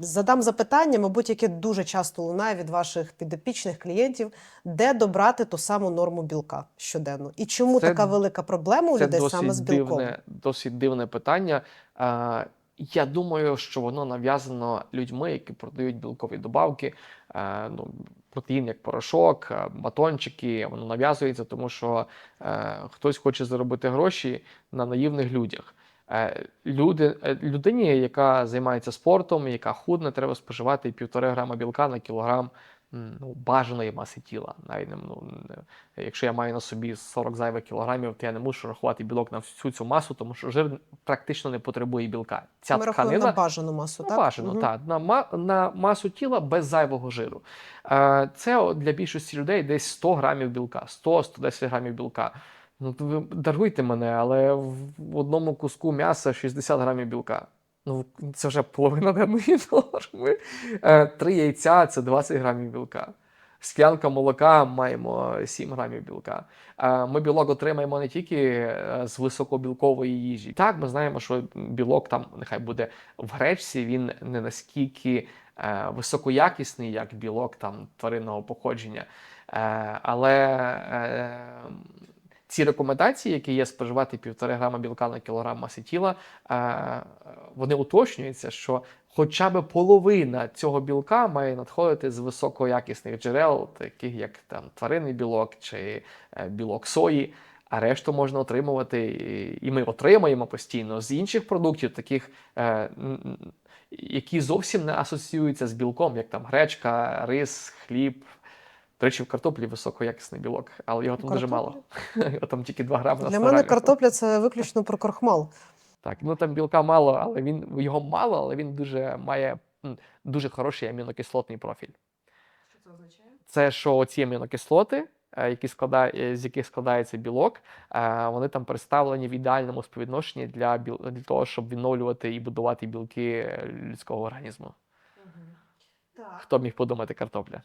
Задам запитання, мабуть, яке дуже часто лунає від ваших підопічних клієнтів, де добрати ту саму норму білка щоденно, і чому Це- така велика проблема у Це людей саме з білком? дивне, досить дивне питання. Е, Я думаю, що воно нав'язано людьми, які продають білкові добавки, е, ну, протеїн як порошок, батончики. Воно нав'язується, тому що е, хтось хоче заробити гроші на наївних людях. Е, Люди, е, людині, яка займається спортом, яка худне, треба споживати півтори грама білка на кілограм ну, бажаної маси тіла. Навіть ну, якщо я маю на собі 40 зайвих кілограмів, то я не мушу рахувати білок на всю цю масу, тому що жир практично не потребує білка. Ця Ми тканина на бажану масу, Ну, так? бажано, Мгм. так. На, на масу тіла без зайвого жиру. Е, Це для більшості людей десь 100 грамів білка, 100-110 грамів білка. Ну, ви даруйте мене, але в одному куску м'яса 60 грамів білка. Ну, це вже половина денної норми. Е, Три яйця це 20 грамів білка. Склянка молока маємо 7 грамів білка. Е, Ми білок отримаємо не тільки е, з високобілкової їжі. Так, ми знаємо, що білок там нехай буде в гречці, він не наскільки високоякісний, як білок там тваринного походження. Але ці рекомендації, які є споживати півтори грама білка на кілограм маси тіла, е, вони уточнюються, що хоча б половина цього білка має надходити з високоякісних джерел, таких як там тваринний білок чи е, білок сої. А решту можна отримувати, і- ми отримаємо постійно з інших продуктів, таких, е, які зовсім не асоціюються з білком, як там гречка, рис, хліб. До речі, в картоплі високоякісний білок, але його там дуже мало. Там тільки 2 грами на Для мене грамів. картопля це виключно про крохмал. Так, ну там білка мало, але він його мало, але він дуже має дуже хороший амінокислотний профіль. Що це означає? Це що ці амінокислоти, е, які складає, е, з яких складається білок, е, вони там представлені в ідеальному співвідношенні для, для того, щоб відновлювати і будувати білки людського організму. Так. Хто б міг подумати картопля?